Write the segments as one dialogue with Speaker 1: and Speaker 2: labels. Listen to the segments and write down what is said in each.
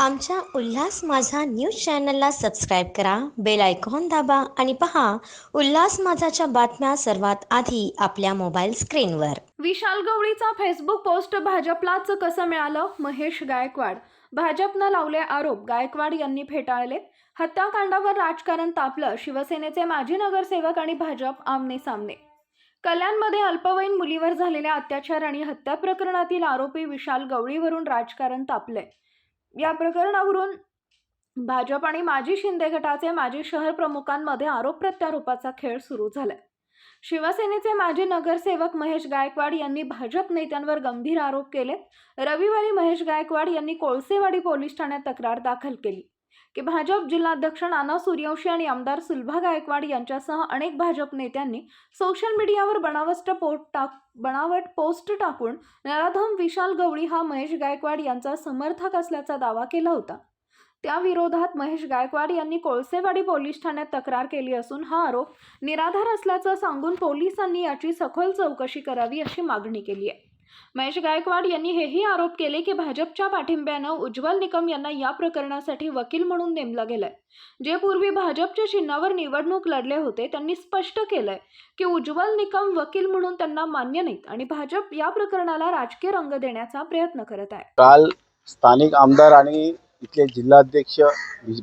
Speaker 1: आमच्या उल्हास माझा न्यूज चॅनलला सबस्क्राईब करा बेल आयकॉन दाबा आणि पहा उल्हास माझाच्या बातम्या सर्वात आधी आपल्या मोबाईल स्क्रीनवर.
Speaker 2: विशाल गवळीचा फेसबुक पोस्ट भाजपलाच कसं मिळालं? महेश गायकवाड. भाजपनं लावले आरोप गायकवाड यांनी फेटाळले हत्याकांडावर राजकारण तापलं शिवसेनेचे माजी नगरसेवक आणि भाजप आमने सामने. कल्याणमध्ये अल्पवयीन मुलीवर झालेल्या अत्याचार आणि हत्या प्रकरणातील आरोपी विशाल गवळीवरून राजकारण तापलंय. या प्रकरणावरून भाजप आणि माजी शिंदे गटाचे माजी शहर प्रमुखांमध्ये आरोप प्रत्यारोपाचा खेळ सुरू झालाय. शिवसेनेचे माजी नगरसेवक महेश गायकवाड यांनी भाजप नेत्यांवर गंभीर आरोप केले. रविवारी महेश गायकवाड यांनी कोळसेवाडी पोलीस ठाण्यात तक्रार दाखल केली. की भाजप जिल्हाध्यक्ष नाना सूर्यवंशी आणि आमदार सुलभा गायकवाड यांच्यासह अनेक भाजप नेत्यांनी सोशल मीडियावर बनावट पोस्ट टाक बनावट पोस्ट टाकून नराधम विशाल गवळी हा महेश गायकवाड यांचा समर्थक असल्याचा दावा केला होता. त्या विरोधात महेश गायकवाड यांनी कोळसेवाडी पोलीस ठाण्यात तक्रार केली असून हा आरोप निराधार असल्याचं सांगून पोलिसांनी याची सखोल चौकशी करावी अशी मागणी केली आहे. महेश गायकवाड यांनी हेही आरोप केले की भाजपच्या पाठिंब्यानं उज्ज्वल निकम यांना या प्रकरणासाठी वकील म्हणून नेमलं गेलंय. जे पूर्वी भाजपच्या चिन्हावर निवडणूक लढले होते त्यांनी स्पष्ट केलंय की उज्ज्वल निकम वकील म्हणून त्यांना मान्य नाहीत आणि भाजप या प्रकरणाला राजकीय रंग देण्याचा प्रयत्न करत आहे.
Speaker 3: काल स्थानिक आमदार आणि इथले जिल्हाध्यक्ष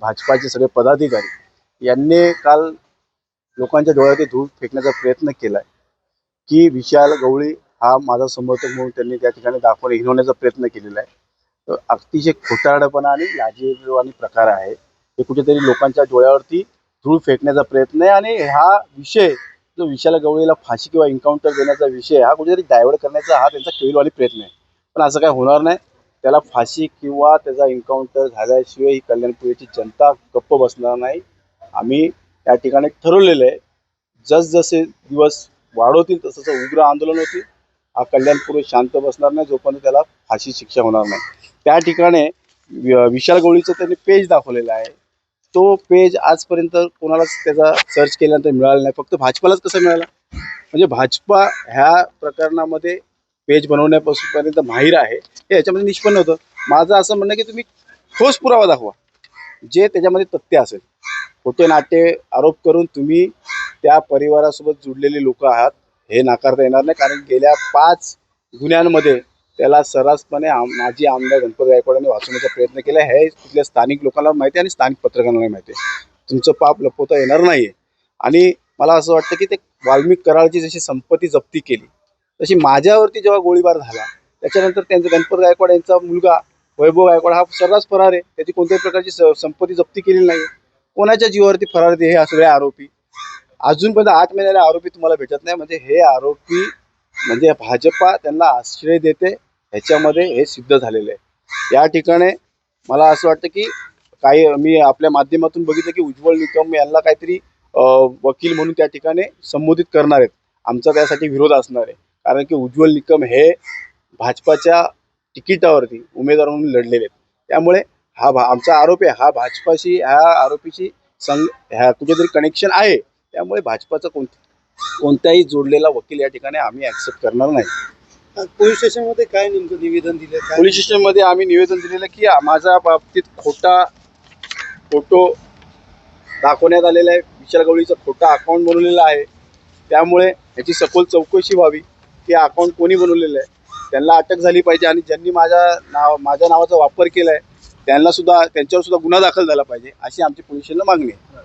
Speaker 3: भाजपाचे सगळे पदाधिकारी यांनी काल लोकांच्या डोळ्यात धूळ फेकण्याचा प्रयत्न केलाय की विशाल गवळी हा माझा समर्थक म्हणून त्यांनी त्या ठिकाणी दाखवून हिरवण्याचा प्रयत्न केलेला आहे. तर अतिशय खोटारडपणा आणि लाजीरवाणी प्रकार आहे. हे कुठेतरी लोकांच्या डोळ्यावरती धूळ फेकण्याचा प्रयत्न आहे आणि हा विषय जो विशाला गवळीला फाशी किंवा एन्काउंटर देण्याचा विषय हा कुठेतरी डायव्हर्ट करण्याचा हा त्यांचा केविलवाणी प्रयत्न आहे. पण असं काय होणार नाही. त्याला फाशी किंवा त्याचा एन्काउंटर झाल्याशिवाय ही कल्याणपुरीची जनता गप्प बसणार नाही. आम्ही या ठिकाणी ठरवलेलं आहे. जसजसे दिवस वाढवतील तसं उग्र आंदोलन होतील. हा कल्याणपूर शांत बसणार नाही जोपर्यंत त्याला फाशी शिक्षा होणार नाही. त्या ठिकाणी विशाल गवळीचं त्यांनी पेज दाखवलेलं आहे. तो पेज आजपर्यंत कोणालाच त्याचा सर्च केल्यानंतर मिळाला नाही. फक्त भाजपालाच कसं मिळाला? म्हणजे भाजपा ह्या प्रकरणामध्ये पेज बनवण्यापासून पर्यंत माहीर आहे. हे याच्यामध्ये निष्पन्न होतं. माझं असं म्हणणं की तुम्ही ठोस पुरावा दाखवा. जे त्याच्यामध्ये तथ्य असेल. खोटे नाट्य आरोप करून तुम्ही त्या परिवारासोबत जुडलेले लोक आहात. हे नाकारता येणार नाही कारण गेल्या पाच गुन्ह्यांमध्ये त्याला सर्रासपणे आम माजी आमदार गणपत गायकवाडांनी वाचवण्याचा प्रयत्न केला. हे तिथल्या स्थानिक लोकांना माहिती आहे आणि स्थानिक पत्रकारांना माहिती आहे. तुमचं पाप लपवता येणार नाही आणि मला असं वाटतं की ते वाल्मिक कराळची जशी संपत्ती जप्ती केली तशी माझ्यावरती जेव्हा गोळीबार झाला त्याच्यानंतर त्यांचा गणपत गायकवाड यांचा मुलगा वैभव गायकवाड हा सर्रास फरार आहे. त्याची कोणत्याही प्रकारची स- संपत्ती जप्ती केलेली नाही कोणाच्या जीवावरती फरार आहे हे सगळे आरोपी. अजूनपर्यंत आठ महिन्याला आरोपी तुम्हाला भेटत नाही. म्हणजे हे आरोपी म्हणजे भाजपा त्यांना आश्रय देते. ह्याच्यामध्ये हे सिद्ध झालेलं आहे. या ठिकाणी मला असं वाटतं की काही मी आपल्या माध्यमातून बघितलं की उज्ज्वल निकम यांना काहीतरी वकील म्हणून त्या ठिकाणी संबोधित करणार आहेत. आमचा त्यासाठी विरोध असणार आहे. कारण की उज्ज्वल निकम हे भाजपाच्या तिकिटावरती उमेदवार म्हणून लढलेले आहेत. त्यामुळे हा भा आमचा आरोप आहे. हा भाजपाशी ह्या आरोपीशी संग ह्या कुठेतरी कनेक्शन आहे. त्यामुळे भाजपाचा कोण कोणताही जोडलेला वकील या ठिकाणी आम्ही ऍक्सेप्ट करणार नाही.
Speaker 4: पोलीस स्टेशनमध्ये काय नेमकं निवेदन दिलं? काय
Speaker 3: पोलीस स्टेशनमध्ये आम्ही निवेदन दिलेलं की माझ्या बाबतीत खोटा फोटो दाखवण्यात आलेला आहे. विशाल गवळीचा खोटा अकाउंट बनवलेला आहे. त्यामुळे याची सखोल चौकशी व्हावी की अकाउंट कोणी बनवलेलं आहे. त्यांना अटक झाली पाहिजे आणि ज्यांनी माझ्या नाव माझ्या नावाचा वापर केला आहे त्यांना सुद्धा त्यांच्यावर सुद्धा गुन्हा दाखल झाला पाहिजे अशी आमची पोलीस स्टेशनला मागणी आहे.